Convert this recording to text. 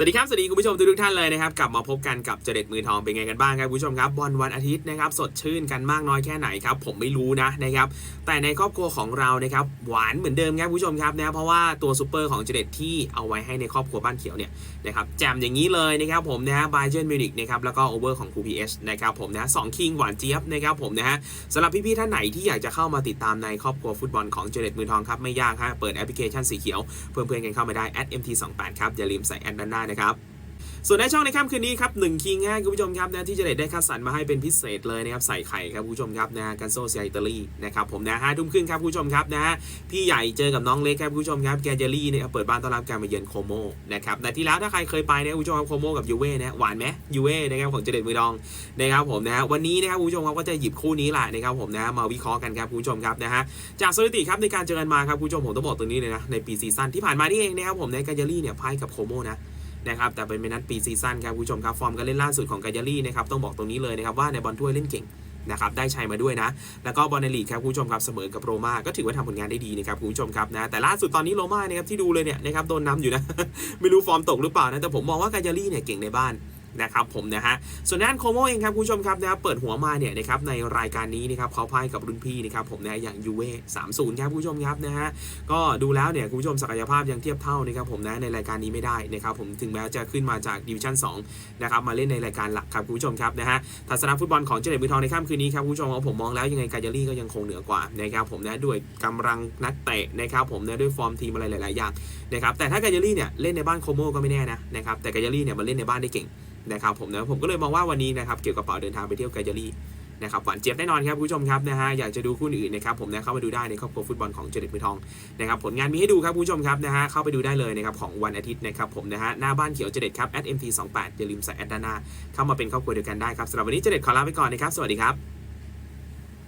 สวัสดีครับ สวัสดีคุณผู้ชมทุกท่านเลยนะครับ กลับมาพบกันกับเจเด็ดมือทองเป็นไงกันบ้างครับคุณผู้ชมครับบอลวันอาทิตย์นะครับสดชื่นกันมากน้อยแค่ไหนครับผมไม่รู้นะนะครับแต่ในครอบครัวของเรานะครับหวานเหมือนเดิมครับคุณผู้ชมครับนะเพราะว่าตัวซูเปอร์ของเจเด็ดที่เอาไว้ให้ในครอบครัวบ้านเขียวเนี่ยนะครับแจมอย่างนี้เลยนะครับผมนะฮะบาเจนมิวนิกนะครับแล้วก็โอเวอร์ของคูพีเอสนะครับผมนะสองคิงหวานเจี๊ยบนะครับผมนะฮะสำหรับพี่ๆท่านไหนที่อยากจะเข้ามาติดตามในครอบครัวฟุตบอลของเจเด็ดมือทองครับไม่ยากฮะเปิดแอปพลิเคชันสีเขียวเพื่อนๆกันเข้ามาได้ @mt28 ครับอย่าลืมใส่แอดด้านหน้านะครับส่วนในช่องในค่ำคืนนี้ครับหนึ่งคิงฮะคุณผู้ชมครับนะที่เจะได้คัดสรรมาให้เป็นพิเศษเลยนะครับใส่ไข่ครับคุณผู้ชมครับนะกันโซเซียอิตาลีนะครับผมนะห้าทุ่มครึ่งครับคุณผู้ชมครับนะฮะพี่ใหญ่เจอกับน้องเล็กครับคุณผู้ชมครับแกเจลี่เนี่ยเปิดบ้านต้อนรับการมาเยือนโคโมนะครับแต่ที่แล้วถ้าใครเคยไปเนี่ยคุณผู้ชมครับโคโมกับยูเว่นะหวานไหมยูเว่นะครับของเจเด็ดมือดองนะครับผมนะฮะวันนี้นะครับคุณผู้ชมครับก็จะหยิบคู่นี้แหละนะครับผมนะมาวิเคราะห์กันครับคุณผู้ชมครับนะฮะจากสถิติครับในการเจอกันมาครับคุณผู้ชมผมต้องบอกตรงนี้เลยนะในปีซีซั่นที่ผ่านมานี่เองนะครับผมในกาเจลี่เนี่ยพ่ายกับโคโมนะ นะครับแต่เป็นนัดปีซีซั่นครับคุณผู้ชมครับฟอร์มการเล่นล่าสุดของกาญารี่นะครับต้องบอกตรงนี้เลยนะครับว่าในบอลถ้วยเล่นเก่งนะครับได้ชัยมาด้วยนะ แล้วก็บอลในลีกครับคุณผู้ชมครับเสมอกับโรม่าก็ถือว่าทำผลงานได้ดีนะครับคุณผู้ชมครับนะแต่ล่าสุดตอนนี้โรม่านะครับที่ดูเลยเนี่ยนะครับโดนนำอยู่นะ ไม่รู้ฟอร์มตกหรือเปล่านะแต่ผมมองว่ากาญารี่เนี่ยเก่งในบ้าน นะครับผมนะฮะส่วนด้านโคโมเองครับคุณผู้ชมครับนะเปิดหัวมาเนี่ยนะครับในรายการนี้นะครับเขาพ่ายกับรุ่นพี่นะครับผมนะอย่างยูเว่สามศูนย์ครับคุณผู้ชมครับนะฮะก็ดูแล้วเนี่ยคุณผู้ชมศักยภาพยังเทียบเท่านะครับผมนะในรายการนี้ไม่ได้นะครับผมถึงแม้จะขึ้นมาจากดิวิชั่น2นะครับมาเล่นในรายการหลักครับคุณผู้ชมครับนะฮะทัศนฟุตบอลของเจเด็ดมือทองในค่ำคืนนี้ครับคุณผู้ชมครับผมมองแล้วยังไงกาญารี่ก็ยังคงเหนือกว่านะครับผมนะด้วยกำลังนักเตะนะครับผมนะด้วยฟอร์มทีมอะไรหลาย ๆ อย่างนะครับแต่ถ้ากาญารี่เนี่ยเล่นในบ้านโคโมก็ไม่แน่นะนะครับแต่กาญารี่เนี่ยมาเล่นในบ้านได้เก่งนะครับผมนะผมก็เลยมองว่าวันนี้นะครับเกี่ยวกับกระเป๋าเดินทางไปเที่ยวกาญารี่นะครับหวานเจี๊ยบแน่นอนครับคุณผู้ชมครับนะฮะอยากจะดูคู่อื่นนะครับผมนะเข้ามาดูได้ในครอบครัวฟุตบอลของเจเด็ดมือทองนะครับผลงานมีให้ดูครับคุณผู้ชมครับนะฮะเข้าไปดูได้เลยนะครับของวันอาทิตย์นะครับผมนะฮะหน้าบ้านเขียวเจเด็ดครับ @mt28 อย่าลืมใส่แอดด้านหน้าเข้ามาเป็นครอบครัวเดียวกันได้ครับสำหรับวันนี้เจเด็ดขอลาไปก่อนนะครับสวัสดีครับ